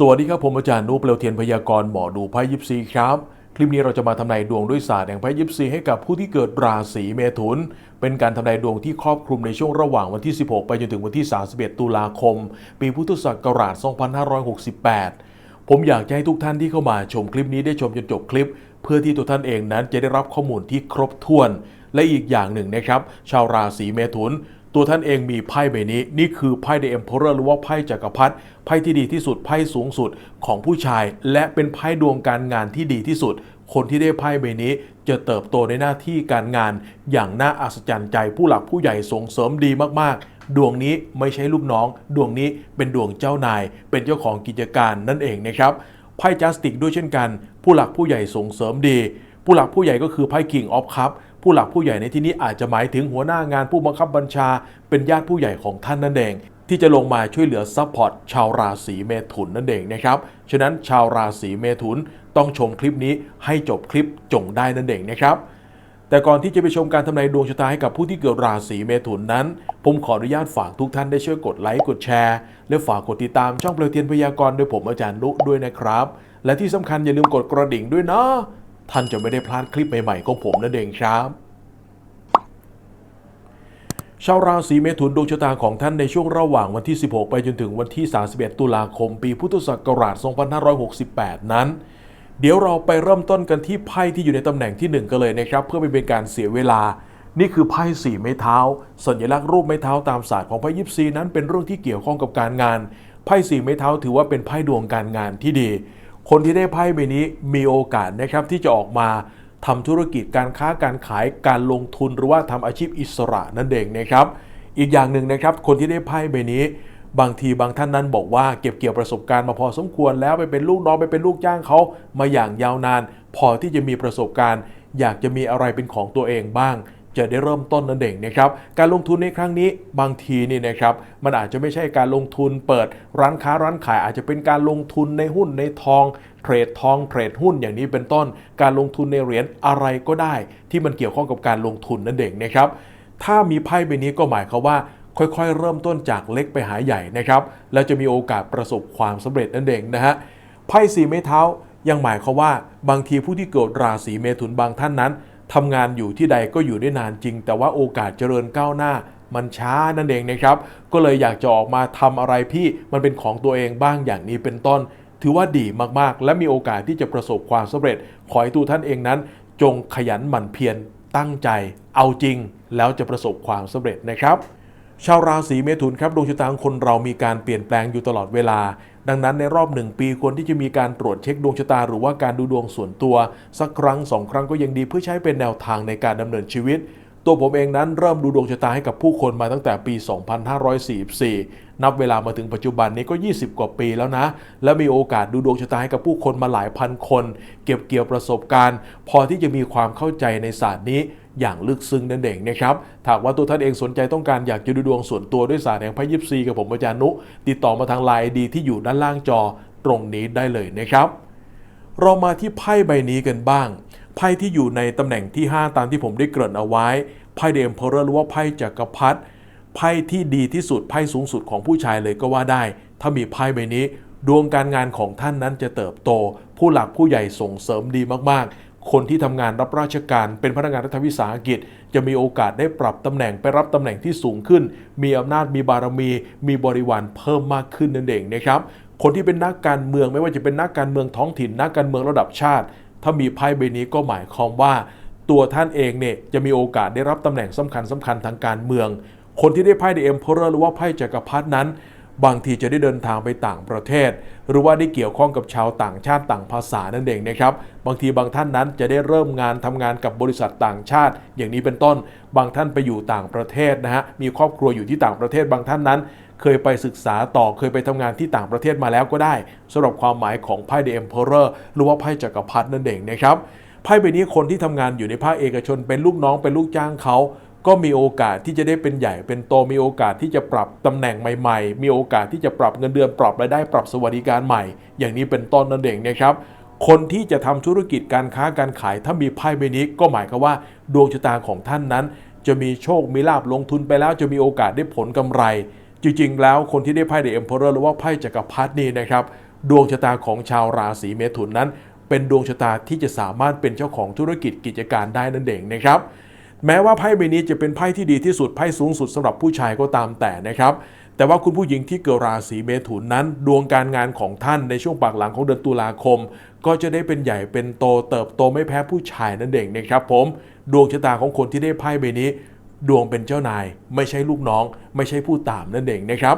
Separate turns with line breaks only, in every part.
สวัสดีครับผมอาจารย์นุเปลวเทียนพยากรณ์หมอดูไพ่ยิปซีครับ คลิปนี้เราจะมาทำนายดวงด้วยศาสตร์แห่งไพ่ยิปซีให้กับผู้ที่เกิดราศีเมถุน เป็นการทำนายดวงที่ครอบคลุมในช่วงระหว่างวันที่ 16 ไปจนถึงวันที่ 31 ตุลาคม ปีพุทธศักราช 2568 ผมอยากจะให้ทุกท่านที่เข้ามาชมคลิปนี้ได้ชมจนจบคลิป เพื่อที่ตัวท่านเองนั้นจะได้รับข้อมูลที่ครบถ้วน และอีกอย่างหนึ่งนะครับ ชาวราศีเมถุน ตัวท่านเองมีไพ่ใบนี้ นี่คือไพ่ The Emperor หรือว่าไพ่จักรพรรดิไพ่ที่ดีที่สุดไพ่สูงสุดของผู้ชาย และเป็นไพ่ดวงการงานที่ดีที่สุด คนที่ได้ไพ่ใบนี้จะเติบโตในหน้าที่การงาน อย่างน่าอัศจรรย์ใจผู้หลักผู้ใหญ่ส่งเสริมดีมากๆดวงนี้ไม่ใช่ลูกน้อง ดวงนี้เป็นดวงเจ้านาย เป็นเจ้าของกิจการนั่นเองนะครับไพ่จัสติกด้วยเช่นกัน ผู้หลักผู้ใหญ่ส่งเสริมดี ผู้หลักผู้ใหญ่ก็คือไพ่ King of Cup ผู้หลักผู้ใหญ่ในที่นี้อาจจะหมายถึงหัวหน้างานผู้บังคับบัญชา เป็นญาติผู้ใหญ่ของท่านนั่นเองที่จะลงมาช่วยเหลือซัพพอร์ตชาวราศีเมถุนนั่นเองนะครับ ฉะนั้นชาวราศีเมถุนต้องชมคลิปนี้ให้จบคลิปจงได้นั่นเองนะครับ แต่ก่อนที่จะไปชมการทำนายดวงชะตาให้กับผู้ที่เกิดราศีเมถุนนั้น ผมขออนุญาตฝากทุกท่านได้ช่วยกดไลค์กดแชร์ และฝากกดติดตามช่องเปลวเทียนพยากรณ์โดยผมอาจารย์นุด้วยนะครับ และที่สำคัญอย่าลืมกดกระดิ่งด้วยนะ ท่านจะไม่ได้พลาดคลิปใหม่ๆของผมนั่นเองครับชาวราศีเมถุนดวงชะตาของท่านในช่วงระหว่างวันที่ 16 ไปจนถึงวันที่ 31 ตุลาคม ปีพุทธศักราช 2568 นั้น เดี๋ยวเราไปเริ่มต้นกันที่ไพ่ที่อยู่ในตำแหน่งที่ 1 กันเลยนะครับ เพื่อไม่เป็นการเสียเวลา นี่คือไพ่สี่ไม้เท้า สัญลักษณ์รูปไม้เท้าตามศาสตร์ของไพ่ยิปซีนั้นเป็นเรื่องที่เกี่ยวข้องกับการงาน ไพ่สี่ไม้เท้าถือว่าเป็นไพ่ดวงการงานที่ดี คนที่ได้ไพ่ใบนี้มีโอกาสนะครับที่จะออกมาทำธุรกิจการค้าการขายการลงทุนหรือว่าทำอาชีพอิสระนั่นเองนะครับ อีกอย่างหนึ่งนะครับ คนที่ได้ไพ่ใบนี้ บางทีบางท่านนั้นบอกว่า เก็บเกี่ยวประสบการณ์มาพอสมควรแล้วไปเป็นลูกน้องไปเป็นลูกจ้างเขามาอย่างยาวนาน พอที่จะมีประสบการณ์ อยากจะมีอะไรเป็นของตัวเองบ้าง จะได้เริ่มต้นนั่นเองนะครับการลงทุนในครั้งนี้บางทีนี่นะครับมันอาจจะไม่ใช่การลงทุนเปิดร้านค้าร้านขายอาจจะเป็นการลงทุนในหุ้นในทองเทรดทองเทรดหุ้นอย่างนี้เป็นต้น การลงทุนในเหรียญอะไรก็ได้ ที่มันเกี่ยวข้องกับการลงทุนนั่นเองนะครับถ้ามีไพ่ใบนี้ก็หมายความว่าค่อยๆ เริ่มต้นจากเล็กไปหาใหญ่นะครับ แล้วจะมีโอกาสประสบความสำเร็จนั่นเองนะฮะไพ่สีไม้เท้ายังหมายความว่าบางทีผู้ที่เกิดราศีเมถุนบางท่านนั้น ทำงานอยู่ที่ใดก็อยู่ได้นานจริง แต่ว่าโอกาสเจริญก้าวหน้ามันช้านั่นเองนะครับ ก็เลยอยากจะออกมาทำอะไรพี่มันเป็นของตัวเองบ้างอย่างนี้เป็นต้น ถือว่าดีมากๆ และมีโอกาสที่จะประสบความสำเร็จ ขอให้ตัวท่านเองนั้น จงขยันหมั่นเพียรตั้งใจ เอาจริง แล้วจะประสบความสำเร็จนะครับ ชาวราศีเมถุนครับดวงชะตาของคนเรามีการเปลี่ยนแปลงอยู่ตลอดเวลา ดังนั้นในรอบหนึ่งปีควรที่จะมีการตรวจเช็คดวงชะตาหรือว่าการดูดวงส่วนตัว สักครั้งสองครั้งก็ยังดีเพื่อใช้เป็นแนวทางในการดำเนินชีวิต ตัวผมเองนั้นเริ่มดูดวงชะตาให้กับผู้คนมาตั้งแต่ปี 2544 นับเวลามาถึงปัจจุบันนี้ก็ 20 กว่าปีแล้วนะ และมีโอกาสดูดวงชะตาให้กับผู้คนมาหลายพันคน เก็บเกี่ยวประสบการณ์ พอที่จะมีความเข้าใจในศาสตร์นี้ อย่างลึกซึ้งนั่นเองนะครับถาหากว่าตัวท่านเองสนใจต้องการอยากจะดูดวงส่วนตัวด้วยศาสตร์แห่งพระยิปซีกับผมอาจารย์นุ ติดต่อมาทางไลน์ดีที่อยู่ด้านล่างจอตรงนี้ได้เลยนะครับ เรามาที่ไพ่ใบนี้กันบ้าง ไพ่ที่อยู่ในตำแหน่งที่ 5 ตามที่ผมได้เกริ่นเอาไว้ไพ่เดมเพอร์หรือว่าไพ่จักรพรรดิไพ่ที่ดีที่สุดไพ่สูงสุดของผู้ชายเลยก็ว่าได้ ถ้ามีไพ่ใบนี้ ดวงการงานของท่านนั้นจะเติบโต ผู้หลักผู้ใหญ่ส่งเสริมดีมากๆ คนที่ทำงานรับราชการเป็นพนักงานรัฐวิสาหกิจ จะมีโอกาสได้ปรับตำแหน่งไปรับตำแหน่งที่สูงขึ้น มีอำนาจมีบารมี มีบริวารเพิ่มมากขึ้นนั่นเองนะครับคนที่เป็นนักการเมืองไม่ว่าจะเป็นนักการเมืองท้องถิ่น นักการเมืองระดับชาติ ถ้ามีไพ่ใบนี้ก็หมายความว่า ตัวท่านเองเนี่ยจะมีโอกาสได้รับตำแหน่งสำคัญสคัญๆทางการเมือง คนที่ได้ไพ่เดเอ็มเพอร์หรือว่าไพ่จักรพรรดินั้น บางทีจะได้เดินทางไปต่างประเทศ หรือว่าได้เกี่ยวข้องกับชาวต่างชาติต่างภาษานั่นเองนะครับ บางทีบางท่านนั้นจะได้เริ่มงานทำงานกับบริษัทต่างชาติ อย่างนี้เป็นต้น บางท่านไปอยู่ต่างประเทศนะฮะ มีครอบครัวอยู่ที่ต่างประเทศ บางท่านนั้น เคยไปศึกษาต่อ เคยไปทำงานที่ต่างประเทศมาแล้วก็ได้สำหรับความหมายของไพ่เด e มเพอร์หรือว่าไพ่จักรพรรดินั่นเองนะครับ ไพ่ใบนี้คนที่ทำงานอยู่ในภาคเอกชนเป็นลูกน้องเป็นลูกจ้างเขา ก็มีโอกาสที่จะได้เป็นใหญ่เป็นโตมีโอกาสที่จะปรับตำแหน่งใหม่ๆ มีโอกาสที่จะปรับเงินเดือนปรับรายได้ปรับสวัสดิการใหม่ อย่างนี้เป็นต้นนั่นเองนะครับคนที่จะทำธุรกิจการค้าการขายถ้ามีไพ่ใบนี้ก็หมายความว่า ดวงชะตาของท่านนั้น จะมีโชคมีลาบลงทุนไปแล้ว จะมีโอกาสได้ผลกำไร จริงๆ แล้วคนที่ได้ไพ่เดอะเอ็มเพอร์หรือว่าไพ่จักรพรรดินี่นะครับดวงชะตาของชาวราศีเมถุนนั้น เป็นดวงชะตาที่จะสามารถเป็นเจ้าของธุรกิจกิจการได้นั่นเองนะครับ แม้ว่าไพ่ใบนี้จะเป็นไพ่ที่ดีที่สุดไพ่สูงสุดสำหรับผู้ชายก็ตามแต่นะครับ แต่ว่าคุณผู้หญิงที่เกิดราศีเมถุนนั้น ดวงการงานของท่านในช่วงปากหลังของเดือนตุลาคม ก็จะได้เป็นใหญ่เป็นโตเติบโตไม่แพ้ผู้ชายนั่นเองนะครับ ผมดวงชะตาของคนที่ได้ไพ่ใบนี้ ดวงเป็นเจ้านาย ไม่ใช่ลูกน้อง ไม่ใช่ผู้ตามนั่นเองนะครับ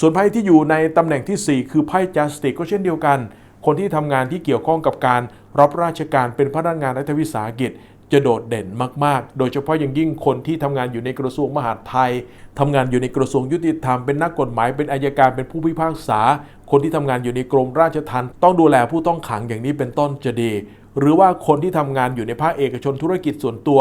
ส่วนไพ่ที่อยู่ในตำแหน่งที่ 4 คือไพ่จัสติกก็เช่นเดียวกัน คนที่ทำงานที่เกี่ยวข้องกับการรับราชการเป็นพนักงานรัฐวิสาหกิจ จะโดดเด่นมาก ๆ โดยเฉพาะอย่างยิ่งคนที่ทำงานอยู่ในกระทรวงมหาดไทยทำงานอยู่ในกระทรวงยุติธรรม เป็นนักกฎหมาย เป็นอายการ เป็นผู้พิพากษา คนที่ทำงานอยู่ในกรมราชทัณฑ์ต้องดูแลผู้ต้องขังอย่างนี้เป็นต้นจะดี หรือว่าคนที่ทำงานอยู่ในภาคเอกชนธุรกิจส่วนตัว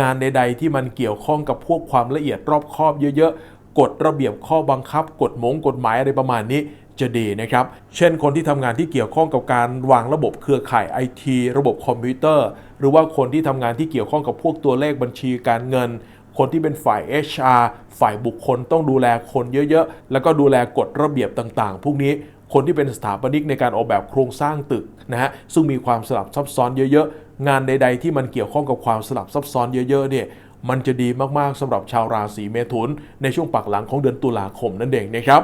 งานใด ๆ ที่มันเกี่ยวข้องกับพวกความละเอียดรอบคอบเยอะ ๆ กฎระเบียบข้อบังคับ กฎหมงกฎหมายอะไรประมาณนี้ จะดีนะครับ เช่นคนที่ทำงานที่เกี่ยวข้องกับการวางระบบเครือข่ายไอทีระบบคอมพิวเตอร์ หรือว่าคนที่ทำงานที่เกี่ยวข้องกับพวกตัวเลขบัญชีการเงิน คนที่เป็นฝ่าย HR ฝ่ายบุคคลต้องดูแลคนเยอะๆ แล้วก็ดูแลกฎระเบียบต่างๆ พวกนี้คนที่เป็นสถาปนิกในการออกแบบโครงสร้างตึกนะฮะซึ่งมีความสลับซับซ้อนเยอะๆ งานใด ๆ ที่มันเกี่ยวข้องกับความสลับซับซ้อนเยอะๆเนี่ยมันจะดีมากๆสำหรับชาวราศีเมถุน ในช่วงปักหลังของเดือนตุลาคมนั่นเองนะครับ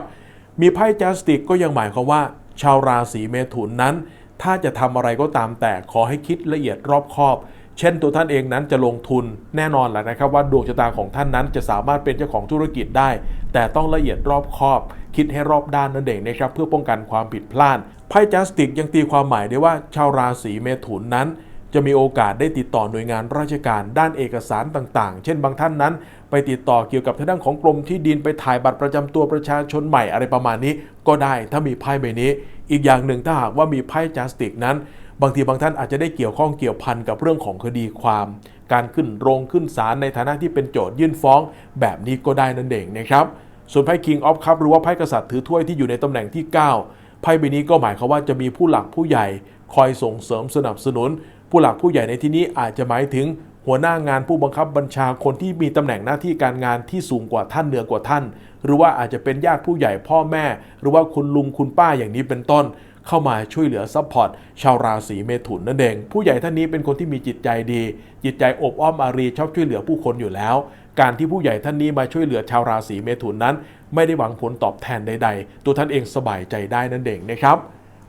มีไพ่จัสติกก็ยังหมายความว่า ชาวราศีเมถุนนั้น ถ้าจะทำอะไรก็ตามแต่ขอให้คิดละเอียดรอบคอบ เช่นตัวท่านเองนั้นจะลงทุนแน่นอนแหละนะครับ ว่าดวงชะตาของท่านนั้นจะสามารถเป็นเจ้าของธุรกิจได้ แต่ต้องละเอียดรอบคอบ คิดให้รอบด้านนั่นเองนะครับเพื่อป้องกันความผิดพลาดไพ่จัสติกยังตีความหมายได้ว่าชาวราศีเมถุนนั้น จะมีโอกาสได้ติดต่อหน่วยงานราชการด้านเอกสารต่างๆ เช่นบางท่านนั้น ไปติดต่อเกี่ยวกับทางด้านของกรมที่ดินไปถ่ายบัตรประจำตัวประชาชนใหม่อะไรประมาณนี้ ก็ได้ถ้ามีไพ่ใบนี้ อีกอย่างหนึ่งถ้าหากว่ามีไพ่จัสติกนั้น บางทีบางท่านอาจจะได้เกี่ยวข้องเกี่ยวพันกับเรื่องของคดีความ การขึ้นโรงขึ้นศาลในฐานะที่เป็นโจทยื่นฟ้อง แบบนี้ก็ได้นั่นเองนะครับ ส่วนไพ่ King of Cup หรือว่าไพ่กษัตริย์ถือถ้วยที่อยู่ในตำแหน่งที่ 9 ไพ่ใบนี้ก็หมายความว่าจะมีผู้หลักผู้ใหญ่ คอยส่งเสริมสนับสนุน ผู้หลักผู้ใหญ่ในที่นี้อาจจะหมายถึงหัวหน้างานผู้บังคับบัญชาคนที่มีตำแหน่งหน้าที่การงานที่สูงกว่าท่านเหนือกว่าท่าน หรือว่าอาจจะเป็นญาติผู้ใหญ่พ่อแม่ หรือว่าคุณลุงคุณป้าอย่างนี้เป็นต้น เข้ามาช่วยเหลือซัพพอร์ตชาวราศีเมถุนนั่นเองผู้ใหญ่ท่านนี้เป็นคนที่มีจิตใจดี จิตใจอบอ้อมอารีชอบช่วยเหลือผู้คนอยู่แล้ว การที่ผู้ใหญ่ท่านนี้มาช่วยเหลือชาวราศีเมถุนนั้น ไม่ได้หวังผลตอบแทนใด ๆ ตัวท่านเองสบายใจได้นั่นเองนะครับ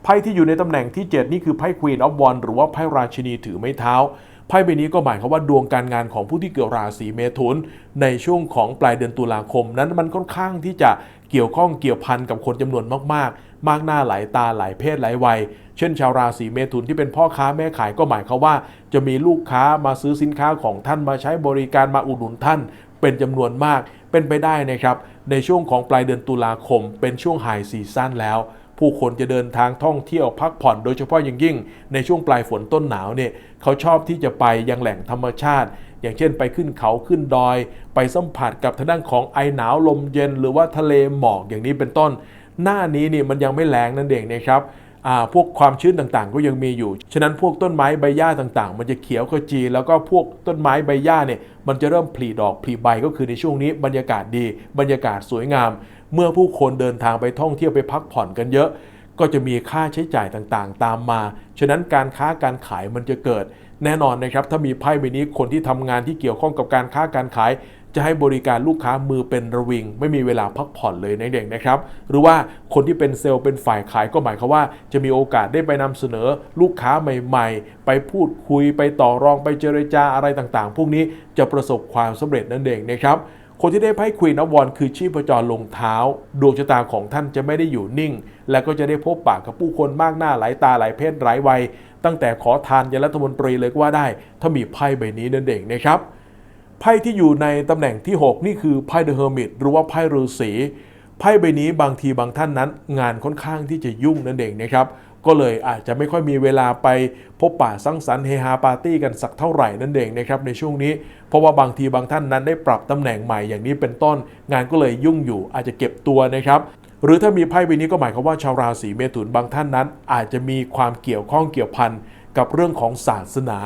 ไพ่ที่อยู่ในตำแหน่งที่ 7 นี่คือไพ่ Queen of Wands หรือว่าไพ่ราชินีถือไม้เท้าไพ่ใบนี้ก็หมายความว่าดวงการงานของผู้ที่เกิดราศีเมถุน ในช่วงของปลายเดือนตุลาคม นั้นมันค่อนข้างที่จะเกี่ยวข้องเกี่ยวพันกับคนจำนวนมาก ๆ มากหน้าหลายตาหลายเพศหลายวัย เช่น ชาวราศีเมถุนที่เป็นพ่อค้าแม่ขายก็หมายความว่า จะมีลูกค้ามาซื้อสินค้าของท่านมาใช้บริการมาอุดหนุนท่าน เป็นจำนวนมากเป็นไปได้นะครับในช่วงของปลายเดือนตุลาคม เป็นช่วงไฮซีซั่นแล้ว ผู้คนจะเดินทางท่องเที่ยวพักผ่อนโดยเฉพาะอย่างยิ่ง ในช่วงปลายฝนต้นหนาวเนี่ยเขาชอบที่จะไปยังแหล่งธรรมชาติ อย่างเช่นไปขึ้นเขาขึ้นดอย ไปสัมผัสกับทางด้านของไอหนาวลมเย็น หรือว่าทะเลหมอกอย่างนี้เป็นต้น หน้านี้นี่มันยังไม่แรงนั่นเองนะครับอาพวกความชื้นต่างๆ ก็ยังมีอยู่ ฉะนั้นพวกต้นไม้ใบหญ้าต่างๆ มันจะเขียวขจี แล้วก็พวกต้นไม้ใบหญ้าเนี่ย มันจะเริ่มผลิดอกผลิใบก็คือในช่วงนี้บรรยากาศดี บรรยากาศสวยงาม เมื่อผู้คนเดินทางไปท่องเที่ยวไปพักผ่อนกันเยอะ ก็จะมีค่าใช้จ่ายต่างๆ ตามมา ฉะนั้นการค้าการขายมันจะเกิด แน่นอนนะครับ ถ้ามีไพ่ใบนี้คนที่ทำงานที่เกี่ยวข้องกับการค้าการขาย จะให้บริการลูกค้ามือเป็นระวิง ไม่มีเวลาพักผ่อนเลยในเด็กนะครับ หรือว่าคนที่เป็นเซลล์เป็นฝ่ายขายก็หมายความว่า จะมีโอกาสได้ไปนำเสนอลูกค้าใหม่ ๆ ไปพูดคุยไปต่อรองไปเจรจาอะไรต่างๆ พวกนี้จะประสบความสำเร็จนั่นเองนะครับ คนที่ได้ไพ่ควีนอวอนคือชีพจรลงเท้า ดวงชะตาของท่านจะไม่ได้อยู่นิ่ง และก็จะได้พบปะกับผู้คนมากหน้าหลายตาหลายเพศหลายวัย ตั้งแต่ขอทานยันรัฐมนตรีเลยก็ว่าได้ ถ้ามีไพ่ใบนี้นั่นเองนะครับไพ่ที่อยู่ในตำแหน่งที่ 6 นี่คือไพ่เดอะเฮอร์มิตหรือว่าไพ่ฤาษีไพ่ใบนี้บางทีบางท่านนั้น งานค่อนข้างที่จะยุ่งนั่นเองนะครับ ก็เลยอาจจะไม่ค่อยมีเวลาไปพบปะสังสรรค์เฮฮาปาร์ตี้กันสักเท่าไหร่นั่นเองนะครับในช่วงนี้ เพราะว่าบางทีบางท่านนั้นได้ปรับตำแหน่งใหม่อย่างนี้เป็นต้น งานก็เลยยุ่งอยู่ อาจจะเก็บตัวนะครับหรือถ้ามีไพ่ใบนี้ก็หมายความว่าชาวราศีเมถุนบางท่านนั้น อาจจะมีความเกี่ยวข้องเกี่ยวพันกับเรื่องของศาสนา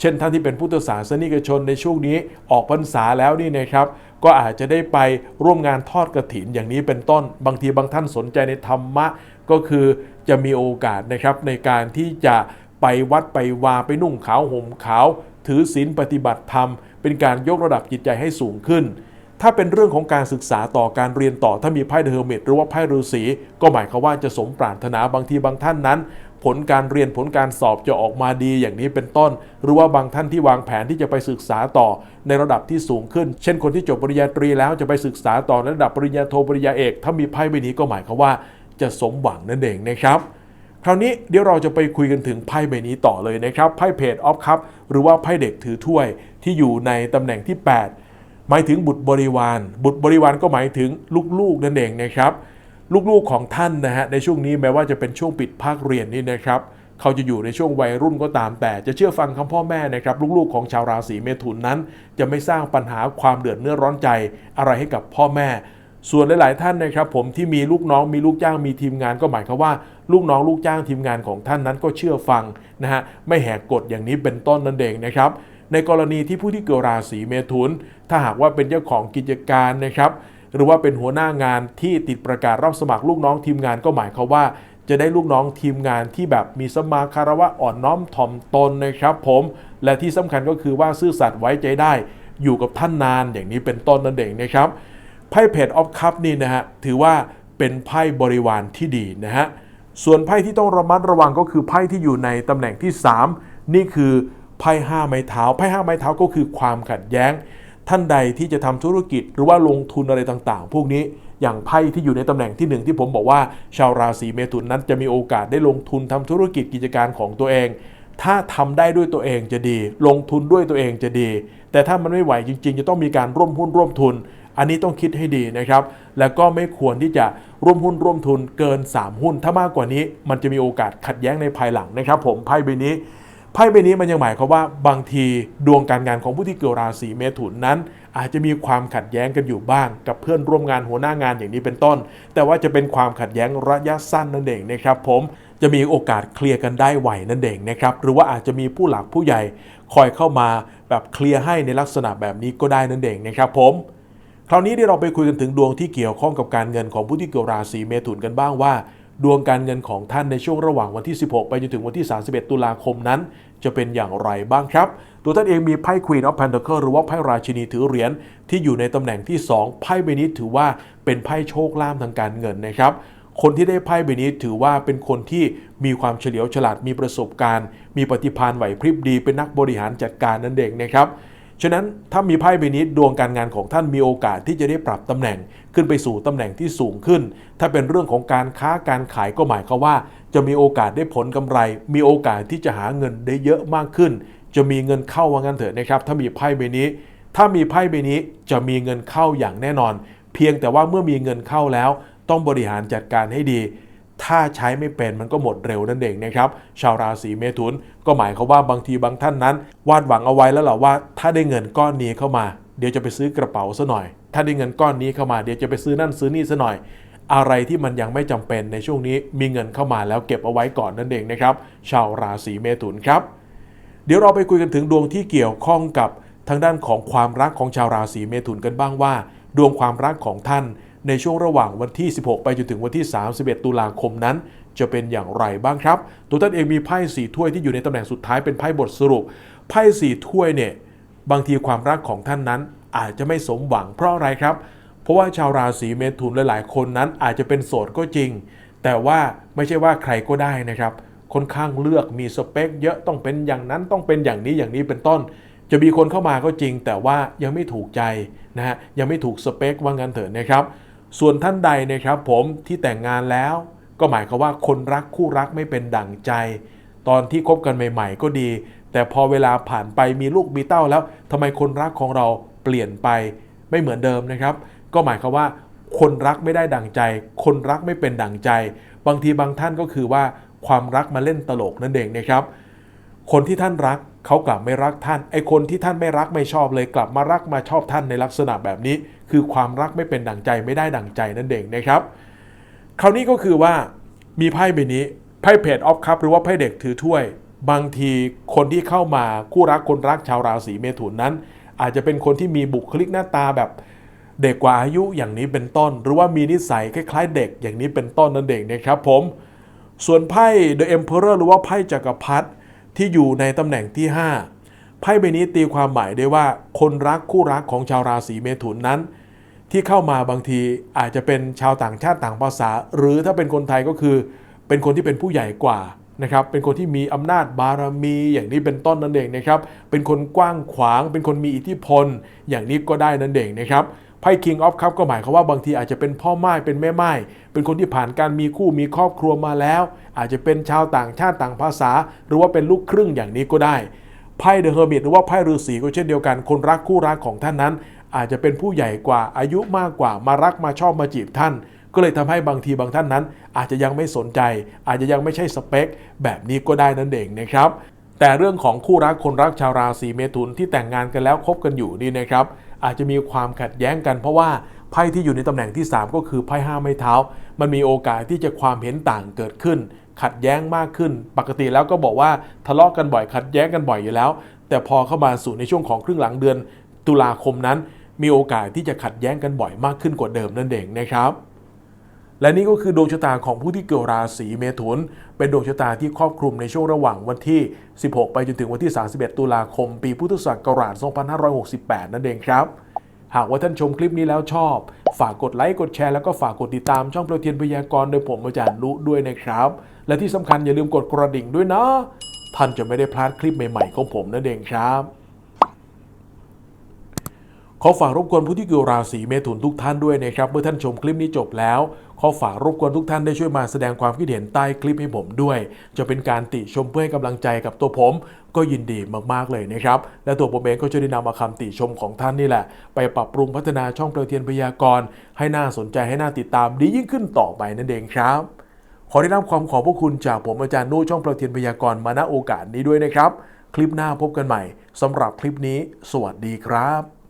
เช่นท่านที่เป็นพุทธศาสนิกชนในช่วงนี้ออกพรรษาแล้วนี่นะครับ ก็อาจจะได้ไปร่วมงานทอดกระถินอย่างนี้เป็นต้น บางทีบางท่านสนใจในธรรมะก็คือ จะมีโอกาสนะครับในการที่จะไปวัดไปวาไปนุ่งขาวห่มขาว ถือศีลปฏิบัติธรรม เป็นการยกระดับจิตใจให้สูงขึ้น ถ้าเป็นเรื่องของการศึกษาต่อการเรียนต่อถ้ามีไพ่เดอร์เมิตหรือว่าไพ่ฤาษีก็หมายความว่าจะสมปรารถนาบางทีบางท่านนั้น ผลการเรียนผลการสอบจะออกมาดีอย่างนี้เป็นต้น หรือว่าบางท่านที่วางแผนที่จะไปศึกษาต่อในระดับที่สูงขึ้น เช่นคนที่จบปริญญาตรีแล้วจะไปศึกษาต่อในระดับปริญญาโทปริญญาเอก ถ้ามีไพ่ใบนี้ก็หมายความว่า จะสมหวังนั่นเองนะครับ คราวนี้เดี๋ยวเราจะไปคุยกันถึงไพ่ใบนี้ต่อเลยนะครับไพ่เพจออฟคัพหรือว่าไพ่เด็กถือถ้วยที่อยู่ในตำแหน่งที่ 8 หมายถึงบุตรบริวาร บุตรบริวารก็หมายถึงลูกๆนั่นเองนะครับลูกๆของท่านนะฮะในช่วงนี้แม้ว่าจะเป็นช่วงปิดภาคเรียนนี่นะครับเขาจะอยู่ในช่วงวัยรุ่นก็ตามแต่จะเชื่อฟังคำพ่อแม่นะครับลูกๆของชาวราศีเมถุนนั้น จะไม่สร้างปัญหาความเดือดเนื้อร้อนใจอะไรให้กับพ่อแม่ ส่วนหลาย ๆ ท่านนะครับผมที่มีลูกน้องมีลูกจ้างมีทีมงานก็หมายความว่า ลูกน้องลูกจ้างทีมงานของท่านนั้นก็เชื่อฟังนะฮะไม่แหกกฎอย่างนี้เป็นต้นนั่นเองนะครับ ในกรณีที่ผู้ที่เกิดราศีเมถุน ถ้าหากว่าเป็นเจ้าของกิจการนะครับ หรือว่าเป็นหัวหน้างานที่ติดประกาศรับสมัครลูกน้องทีมงานก็หมายความว่า จะได้ลูกน้องทีมงานที่แบบมีสมาคารวะอ่อนน้อมถ่อมตนนะครับผมและที่สำคัญก็คือว่าซื่อสัตย์ไว้ใจได้ อยู่กับท่านนานอย่างนี้เป็นต้นนั่นเองนะครับ ไพ่เพจออฟคัพนี่นะฮะถือว่าเป็นไพ่บริวารที่ดีนะฮะส่วนไพ่ที่ต้องระมัดระวังก็คือไพ่ที่อยู่ในตำแหน่งที่ 3 นี่คือไพ่ห้าไม้เท้าไพ่ห้าไม้เท้าก็คือความขัดแย้ง ท่านใดที่จะทำธุรกิจหรือว่าลงทุนอะไรต่างๆ พวกนี้อย่างไพ่ที่อยู่ในตำแหน่งที่หนึ่งที่ผมบอกว่าชาวราศีเมถุนนั้นจะมีโอกาสได้ลงทุนทำธุรกิจกิจการของตัวเอง ถ้าทำได้ด้วยตัวเองจะดี ลงทุนด้วยตัวเองจะดี แต่ถ้ามันไม่ไหวจริง ๆ จะต้องมีการร่วมหุ้นร่วมทุน อันนี้ต้องคิดให้ดีนะครับ แล้วก็ไม่ควรที่จะร่วมหุ้นร่วมทุนเกิน 3 หุ้น ถ้ามากกว่านี้ มันจะมีโอกาสขัดแย้งในภายหลังนะครับ ผมไพ่ใบนี้ไพ่ใบนี้มันยังหมายความว่าบางทีดวงการงานของผู้ที่เกิดราศีเมถุนนั้น อาจจะมีความขัดแย้งกันอยู่บ้าง กับเพื่อนร่วมงานหัวหน้างานอย่างนี้เป็นต้น แต่ว่าจะเป็นความขัดแย้งระยะสั้นนั่นเองนะครับผม จะมีโอกาสเคลียร์กันได้ไหวนั่นเองนะครับหรือว่าอาจจะมีผู้หลักผู้ใหญ่คอยเข้ามาแบบเคลียร์ให้ในลักษณะแบบนี้ก็ได้นั่นเองนะครับผมคราวนี้ที่เราไปคุยกันถึงดวงที่เกี่ยวข้องกับการเงินของผู้ที่เกิดราศีเมถุนกันบ้างว่า ดวงการเงินของท่านในช่วงระหว่างวันที่ 16 ไปจนถึงวันที่ 31 ตุลาคมนั้น จะเป็นอย่างไรบ้างครับ ตัวท่านเองมีไพ่ Queen of Pentacle หรือว่าไพ่ราชินีถือเหรียญที่อยู่ในตำแหน่งที่ 2 ไพ่ใบนี้ถือว่าเป็นไพ่โชคลาภทางการเงินนะครับ คนที่ได้ไพ่ใบนี้ถือว่าเป็นคนที่มีความเฉลียวฉลาดมีประสบการณ์ มีปฏิภาณไหวพริบดีเป็นนักบริหารจัดการนั่นเองนะครับฉะนั้นถ้ามีไพ่ใบนี้ดวงการงานของท่านมีโอกาสที่จะได้ปรับตำแหน่ง ขึ้นไปสู่ตำแหน่งที่สูงขึ้น ถ้าเป็นเรื่องของการค้าการขายก็หมายความว่า จะมีโอกาสได้ผลกำไร มีโอกาสที่จะหาเงินได้เยอะมากขึ้น จะมีเงินเข้าว่างั้นเถอะนะครับ ถ้ามีไพ่ใบนี้ ถ้ามีไพ่ใบนี้จะมีเงินเข้าอย่างแน่นอน เพียงแต่ว่าเมื่อมีเงินเข้าแล้ว ต้องบริหารจัดการให้ดี ถ้าใช้ไม่เป็นมันก็หมดเร็วนั่นเองนะครับ ชาวราศีเมถุน ก็หมายความว่าบางทีบางท่านนั้น วาดหวังเอาไว้แล้วหรอว่า ถ้าได้เงินก้อนนี้เข้ามา เดี๋ยวจะไปซื้อกระเป๋าซะหน่อย ถ้าได้เงินก้อนนี้เข้ามาเดี๋ยวจะไปซื้อนั่นซื้อนี่ซะหน่อยอะไรที่มันยังไม่จำเป็นในช่วงนี้มีเงินเข้ามาแล้วเก็บเอาไว้ก่อนนั่นเองนะครับ ชาวราศีเมถุนครับ เดี๋ยวเราไปคุยกันถึงดวงที่เกี่ยวข้องกับทางด้านของความรักของชาวราศีเมถุนกันบ้างว่า ดวงความรักของท่าน ในช่วงระหว่างวันที่ 16 ไปจนถึงวันที่ 31 ตุลาคมนั้น จะเป็นอย่างไรบ้างครับ ตัวท่านเองมีไพ่สีถ้วยที่อยู่ในตำแหน่งสุดท้ายเป็นไพ่บทสรุป ไพ่สีถ้วยเนี่ยบางทีความรักของท่านนั้น อาจจะไม่สมหวังเพราะอะไรครับ เพราะว่าชาวราศีเมถุนหลายๆ คนนั้นอาจจะเป็นโสดก็จริง แต่ว่าไม่ใช่ว่าใครก็ได้นะครับค่อนข้างเลือกมีสเปค เยอะต้องเป็นอย่างนั้นต้องเป็นอย่างนี้อย่างนี้เป็นต้น จะมีคนเข้ามาก็จริง แต่ว่ายังไม่ถูกใจนะฮะยังไม่ถูกสเปคว่างั้นเถอะนะครับ ส่วนท่านใดนะครับผมที่แต่งงานแล้ว ก็หมายความว่าคนรักคู่รักไม่เป็นดั่งใจ ตอนที่คบกันใหม่ ๆ ก็ดี แต่พอเวลาผ่านไปมีลูกมีเต้าแล้วทำไมคนรักของเราเปลี่ยนไปไม่เหมือนเดิมนะครับ ก็หมายความว่า คนรักไม่ได้ดั่งใจ คนรักไม่เป็นดั่งใจ บางทีบางท่านก็คือว่าความรักมาเล่นตลกนั่นเองนะครับ คนที่ท่านรัก เขากลับไม่รักท่าน ไอคนที่ท่านไม่รักไม่ชอบเลยกลับมารักมาชอบท่านในลักษณะแบบนี้ คือความรักไม่เป็นดั่งใจไม่ได้ดั่งใจนั่นเองนะครับ คราวนี้ก็คือว่ามีไพ่ใบนี้ไพ่เพจออฟคัพหรือว่าไพ่เด็กถือถ้วย บางทีคนที่เข้ามาคู่รักคนรักชาวราศีเมถุนนั้น อาจจะเป็นคนที่มีบุคลิกหน้าตาแบบเด็กกว่าอายุอย่างนี้เป็นต้น หรือว่ามีนิสัยคล้าย ๆ เด็กอย่างนี้เป็นต้นนั่นเองนะครับผมส่วนไพ่ The Emperor หรือว่าไพ่จักรพรรดิ ที่อยู่ในตำแหน่งที่ 5 ไพ่ใบนี้ตีความหมายได้ว่า คนรักคู่รักของชาวราศีเมถุนนั้น ที่เข้ามาบางทีอาจจะเป็นชาวต่างชาติต่างภาษา หรือถ้าเป็นคนไทยก็คือ เป็นคนที่เป็นผู้ใหญ่กว่านะครับเป็นคนที่มีอำนาจบารมีอย่างนี้เป็นต้นนั่นเองนะครับเป็นคนกว้างขวาง เป็นคนมีอิทธิพล อย่างนี้ก็ได้นั่นเองนะครับ ไพ่ King of Cup ก็หมายความว่าบางทีอาจจะเป็นพ่อไม้เป็นแม่ไม้เป็นคนที่ผ่านการมีคู่มีครอบครัวมาแล้ว อาจจะเป็นชาวต่างชาติต่างภาษา หรือว่าเป็นลูกครึ่งอย่างนี้ก็ได้ไพ่เดอะเฮอร์มิตหรือว่าไพ่ฤาษีก็เช่นเดียวกัน คนรักคู่รักของท่านนั้น อาจจะเป็นผู้ใหญ่กว่าอายุมากกว่ามารักมาชอบมาจีบท่าน ก็เลยทำให้บางทีบางท่านนั้น อาจจะยังไม่สนใจ อาจจะยังไม่ใช่สเปค แบบนี้ก็ได้นั่นเองนะครับแต่เรื่องของคู่รักคนรักชาวราศีเมถุนที่แต่งงานกันแล้วคบกันอยู่นี่นะครับ อาจจะมีความขัดแย้งกัน เพราะว่าไพ่ที่อยู่ในตำแหน่งที่ 3 ก็คือไพ่ห้าไม้เท้า มันมีโอกาสที่จะความเห็นต่างเกิดขึ้น ขัดแย้งมากขึ้น ปกติแล้วก็บอกว่าทะเลาะกันบ่อยขัดแย้งกันบ่อยอยู่แล้ว แต่พอเข้ามาสู่ในช่วงของครึ่งหลังเดือน ตุลาคมนั้น มีโอกาสที่จะขัดแย้งกันบ่อยมากขึ้นกว่าเดิมนั่นเองนะครับ และนี่ก็คือดวงชะตาของผู้ที่เกิดราศีเมถุน เป็นดวงชะตาที่ครอบคลุมในช่วงระหว่างวันที่ 16 ไปจนถึงวันที่ 31 ตุลาคม ปีพุทธศักราช 2568 นั่นเองครับ หากว่าท่านชมคลิปนี้แล้วชอบ ฝากกดไลค์ กดแชร์ แล้วก็ฝากกดติดตามช่องเปลวเทียนพยากรณ์โดยผมอาจารย์นุด้วยนะครับ และที่สำคัญอย่าลืมกดกระดิ่งด้วยนะ ท่านจะไม่ได้พลาดคลิปใหม่ๆของผมนั่นเองครับ ขอฝากรบกวนผู้ที่เกี่ยวราศีเมถุนทุกท่านด้วยนะครับ เมื่อท่านชมคลิปนี้จบแล้ว ขอฝากรบกวนทุกท่านได้ช่วยมาแสดงความคิดเห็นใต้คลิปให้ผมด้วย จะเป็นการติชมเพื่อให้กำลังใจกับตัวผม ก็ยินดีมากๆเลยนะครับ และตัวผมเองก็จะได้นำเอาคำติชมของท่านนี่แหละ ไปปรับปรุงพัฒนาช่องเปลวเทียนพยากรณ์ให้น่าสนใจให้น่าติดตามดียิ่งขึ้นต่อไปนั่นเองครับ ขอได้รับความขอบพระคุณจากผมอาจารย์นุช่องเปลวเทียนพยากรณ์มาณโอกาสนี้ด้วยนะครับ คลิปหน้าพบกันใหม่สำหรับคลิปนี้ สวัสดีครับ